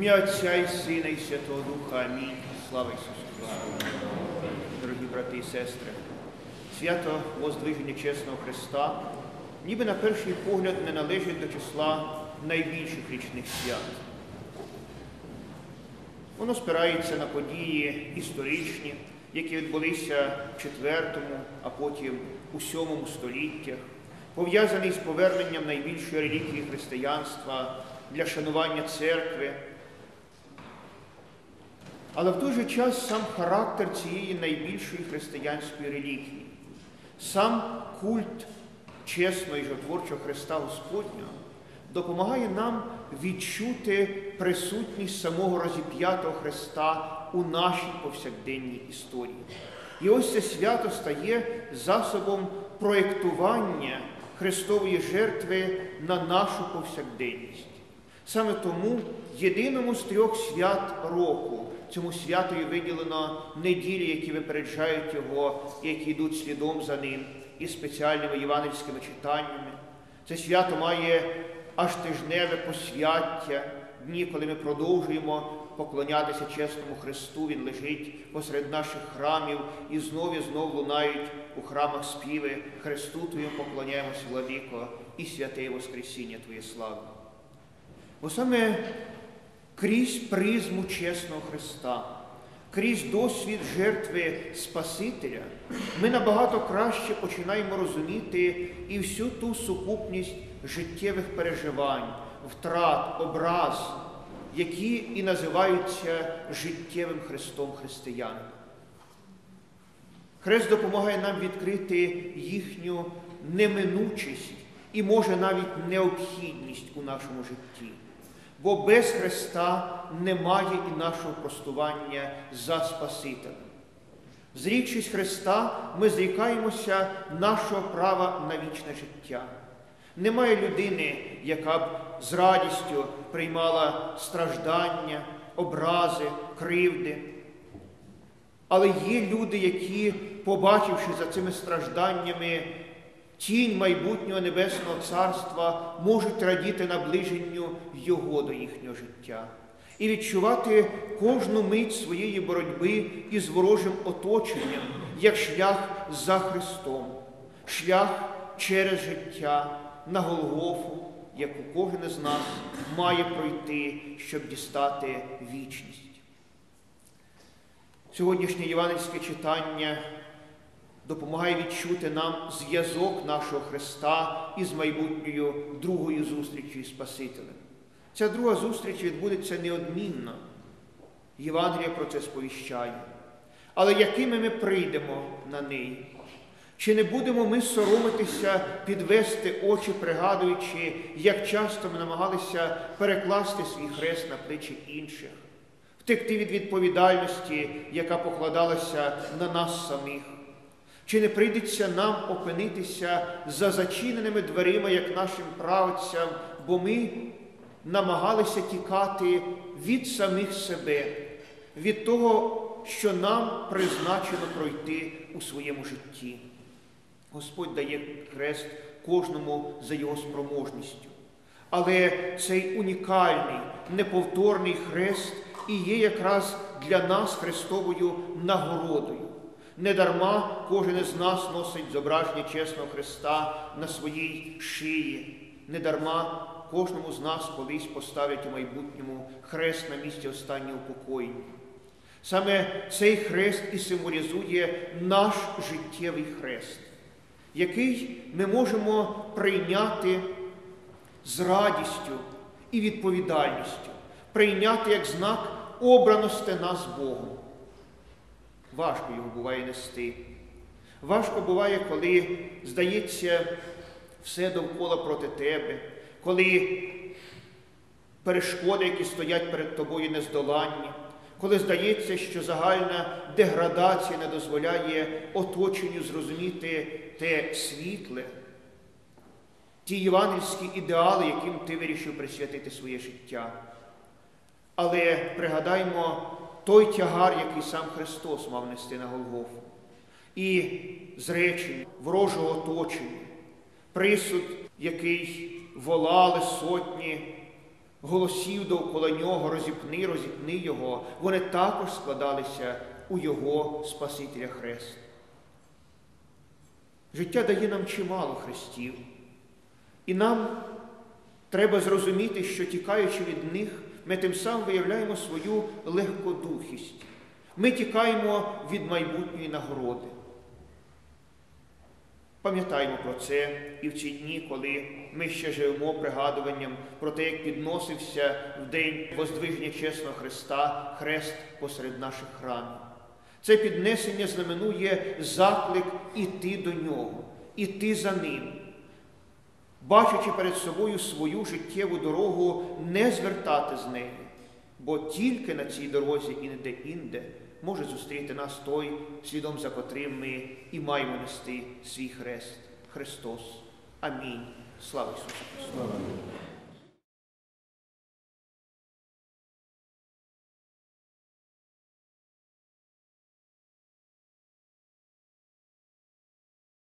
ім'я Отця і Сина, і Святого Духа. Амінь. Слава Ісусу Христу. Дорогі брати і сестри, свято Воздвиження чесного Христа, ніби на перший погляд не належить до числа найбільших річних свят. Воно спирається на події історичні, які відбулися в IV, а потім у VII століттях, пов'язаний з поверненням найбільшої релігії християнства для шанування церкви. Але в той же час сам характер цієї найбільшої християнської релігії, сам культ чесного і жотворчого Христа Господнього допомагає нам відчути присутність самого розіп'ятого Христа у нашій повсякденній історії. І ось це свято стає засобом проєктування Христової жертви на нашу повсякденність. Саме тому єдиному з трьох свят року цьому святою виділено неділі, які випереджають його які йдуть слідом за ним, і спеціальними євангельськими читаннями. Це свято має аж тижневе посвяття, дні, коли ми продовжуємо поклонятися чесному Христу, Він лежить посеред наших храмів і знов і знов лунають у храмах співи Христу Твоєму поклоняємося, владико, і святе Воскресіння Твоє слави. Бо саме крізь призму чесного Христа, крізь досвід жертви Спасителя, ми набагато краще починаємо розуміти і всю ту сукупність життєвих переживань, втрат, образ, які і називаються життєвим Христом християнина. Хрест допомагає нам відкрити їхню неминучість і, може, навіть необхідність у нашому житті. Бо без Христа немає і нашого простування за Спасителем. Зрікшись Христа, ми зрікаємося нашого права на вічне життя. Немає людини, яка б з радістю приймала страждання, образи, кривди. Але є люди, які, побачивши за цими стражданнями тінь майбутнього Небесного Царства, можуть радіти наближенню Його до їхнього життя і відчувати кожну мить своєї боротьби із ворожим оточенням як шлях за Христом, шлях через життя на Голгофу, яку кожен із нас має пройти, щоб дістати вічність. Сьогоднішнє євангельське читання допомагає відчути нам зв'язок нашого Христа із майбутньою другою зустрічю із Спасителем. Ця друга зустріч відбудеться неодмінно. Євангелія про це сповіщає. Але якими ми прийдемо на неї? Чи не будемо ми соромитися підвести очі, пригадуючи, як часто ми намагалися перекласти свій хрест на плечі інших, втекти від відповідальності, яка покладалася на нас самих? Чи не прийдеться нам опинитися за зачиненими дверима, як нашим правцям, бо ми намагалися тікати від самих себе, від того, що нам призначено пройти у своєму житті? Господь дає хрест кожному за його спроможністю. Але цей унікальний, неповторний хрест і є якраз для нас Христовою нагородою. Недарма кожен із нас носить зображення чесного Христа на своїй шиї. Недарма кожному з нас колись поставлять у майбутньому хрест на місці останнього покоєння. Саме цей хрест і символізує наш життєвий хрест, який ми можемо прийняти з радістю і відповідальністю, прийняти як знак обраності нас Богом. Важко його буває нести. Важко буває, коли, здається, все довкола проти тебе, коли перешкоди, які стоять перед тобою, нездоланні, коли здається, що загальна деградація не дозволяє оточенню зрозуміти те світле, ті євангельські ідеали, яким ти вирішив присвятити своє життя. Але пригадаймо той тягар, який сам Христос мав нести на Голгофу. І зречення ворожого оточення, присуд, який волали сотні голосів довкола нього, розіпни, розіпни його, вони також складалися у Його Спасителя Хрест. Життя дає нам чимало хрестів, і нам треба зрозуміти, що тікаючи від них, ми тим самим виявляємо свою легкодухість. Ми тікаємо від майбутньої нагороди. Пам'ятаємо про це і в ці дні, коли ми ще живемо пригадуванням про те, як підносився в день воздвиження чесного Христа хрест посеред наших храмів. Це піднесення знаменує заклик іти до нього, іти за ним, бачачи перед собою свою життєву дорогу, не звертати з неї, бо тільки на цій дорозі і не де-інде може зустріти нас той, слідом за котрим ми і маємо нести свій хрест. Христос. Амінь. Слава Ісусу Христу!